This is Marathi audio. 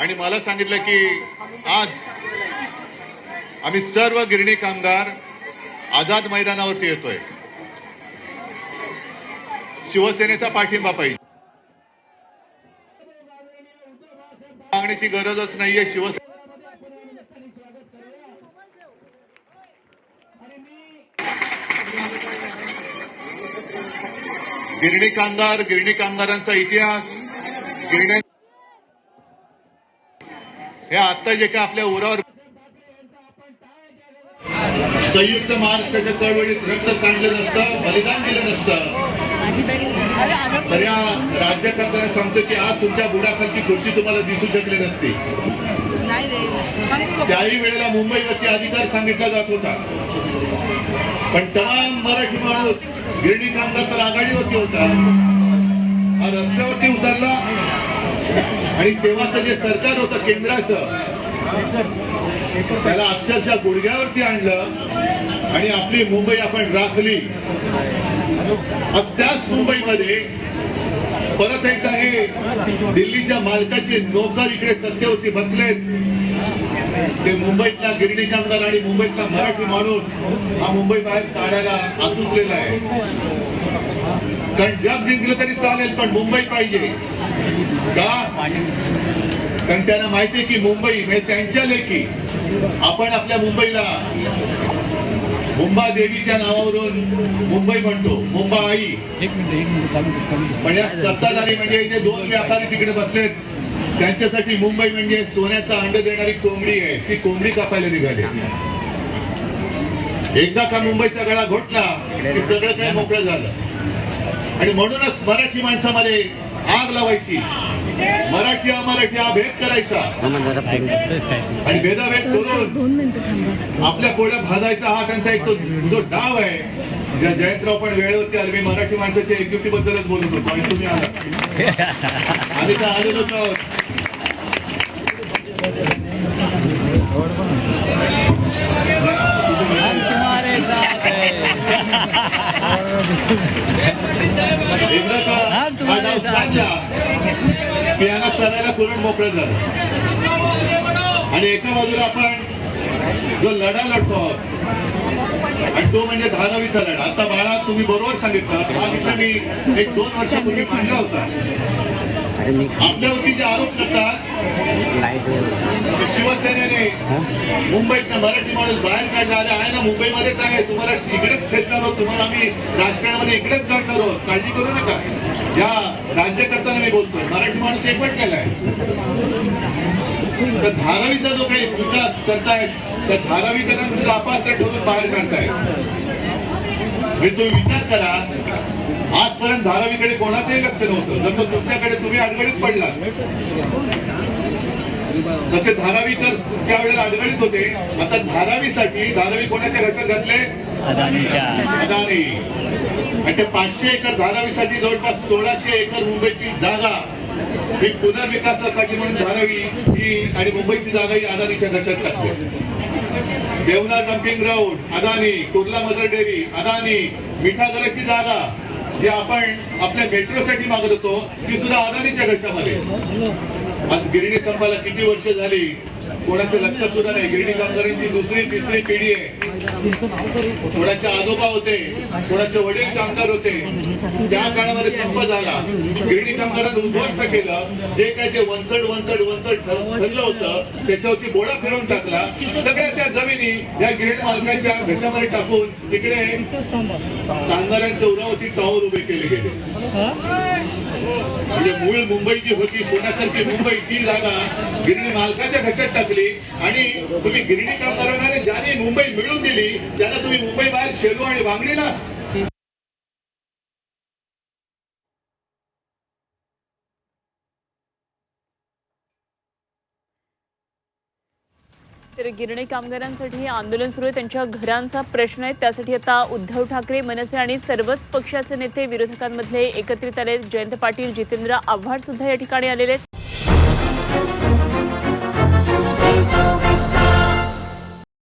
आणि मला सांगितलं की आज आम्ही सर्व गिरणी कामगार आझाद मैदानावरती येतोय. शिवसेनेचा पाठिंबा पाहिजे. मागण्याची गरजच नाहीये शिवसेना गिरणी कामगार गिरणी कामगारांचा इतिहास गिरण्या हे आता जे काय आपल्या उरावर संयुक्त महाराष्ट्राच्या चळवळीत रक्त सांडलं नसतं बलिदान दिलं नसतं. तर या राज्यकर्त्यांना सांगतो की आज तुमच्या बुडाखालची खुर्ची तुम्हाला दिसू शकली नसती. त्याही वेळेला मुंबईवरती अधिकार सांगितला जात होता. पण तमाम मराठी माणूस गिरणी कामगार तर आघाडीवरती होता. हा रस्त्यावरती उतरला. आणि तेव्हाचं जे सरकार होतं केंद्राचं त्याला अक्षरशः गुडघ्यावरती आणलं आणि आपली मुंबई आपण राखली. त्याच मुंबईमध्ये परत एकदा हे दिल्लीच्या मालकाचे नोकर इकडे सत्तेवरती बसलेत. ते मुंबईतला गिरणी कामगार आणि मुंबईतला मराठी माणूस हा मुंबई बाहेर काढायला आसुसलेला आहे. कारण जग जिंकलं तरी चालेल पण मुंबई पाहिजे. का? कारण त्यांना माहिती आहे की मुंबई म्हणजे त्यांच्या लेखी. आपण आपल्या मुंबईला मुंबा देवीच्या नावावरून मुंबई म्हणतो. मुंबा आई. म्हणजे सत्ताधारी म्हणजे जे दोन व्यापारी तिकडे बसलेत. त्यांच्यासाठी मुंबई म्हणजे सोन्याचा अंड देणारी कोंबडी आहे. ती कोंबडी कापायला निघाली. एकदा का मुंबईचा गळा घोटला की सगळं काही मोकळं झालं. आणि म्हणूनच मराठी माणसामध्ये आग लावायची. मराठी अमराठी हा भेद करायचा. आणि भेदाभेद करून दोन मिनिटं थांबा. आपल्या पोळ्या भाजायचा हा त्यांचा एक तो जो डाव आहे. ज्या जयंतराव पण वेळेवरती आले. मी मराठी माणसाच्या एकजुटी बद्दलच बोलत होतो. आणि तुम्ही आला आम्ही तर आलेलो आहोत. का डाव सांगला की यांना सरायला करून मोकळं झालं आणि एका बाजूला आपण जो लढा लढतो आणि तो म्हणजे धारावीचा लढा. आता बाळा तुम्ही बरोबर सांगितलं. हा विषय मी एक दोन वर्षापूर्वी मांडला होता. आपल्यावरती जे आरोप करतात शिवसेनेने मुंबईत मराठी माणूस बाहेर काढला आहे ना मुंबईमध्येच आहे. तुम्हाला इकडेच खेचणार तुम्हाला आम्ही राजकारणामध्ये इकडेच काढणार आहोत काळजी करू नका. या राज्यकर्त्यांना मी बोलतोय. मराठी माणूस एकवट केलाय. तर धारावीचा जो काही विकास करतायत त्या धारावीकरांना सुद्धा अपात्र ठेवून बाहेर काढतायत. मी तुम्ही विचार करा. आजपर्यंत धारावीकडे कोणाचंही लक्ष नव्हतं. जर तुमच्याकडे तुम्ही अडगडीत पडला तसे धारावीकर त्यावेळेला अडगडीत होते. आता धारावीसाठी धारावी कोणाच्या घशात घातले अदानी. आणि ते पाचशे एकर धारावीसाठी जवळपास सोळाशे एकर मुंबईची जागा. ही पुनर्विकासासाठी म्हणून धारावी ही आणि मुंबईची जागा ही अदानीच्या घशात टाकते Deonar dumping ground Adani. Kurla Mother Dairy Adani. मिठागराची जागा जी आपण आपल्या मेट्रोसाठी मागत होतो ती सुद्धा अदानीच्या घशामध्ये आज गिरणी संपाला किती वर्ष झाली? कोणाचं लक्षात सुद्धा नाही. गिरणी कामगारांची दुसरी तिसरी पिढी आहे. कोणाचे आजोबा होते कोणाचे वडील कामगार होते त्या काळामध्ये संप झाला. गिरणी कामगारांनी उद्ध्वस्त केलं. जे काय ते वंतड वंतड वंतड ठरलं होतं त्याच्यावरती बोळा फिरवून टाकला. सगळ्या त्या जमिनी या गिरणी मालकाच्या घशामध्ये टाकून तिकडे कामगारांच्या उरावरती टॉवर उभे केले गेले. म्हणजे मूळ मुंबई जी होती सोन्यासारखी मुंबई ती जागा गिरणी मालकाच्या घशात टाकली आणि तुम्ही गिरणी कामगारांना ज्याने मुंबई मिळून दिली त्यांना तुम्ही मुंबई बाहेर शेलू आणि वांगणीला. तर गिरणी कामगारांसाठी हे आंदोलन सुरू आहे. त्यांच्या घरांचा प्रश्न आहे. त्यासाठी आता उद्धव ठाकरे मनसे आणि सर्वच पक्षाचे नेते विरोधकांमधले एकत्रित आले जयंत पाटील जितेंद्र आव्हाड सुद्धा या ठिकाणी आलेले आहेत.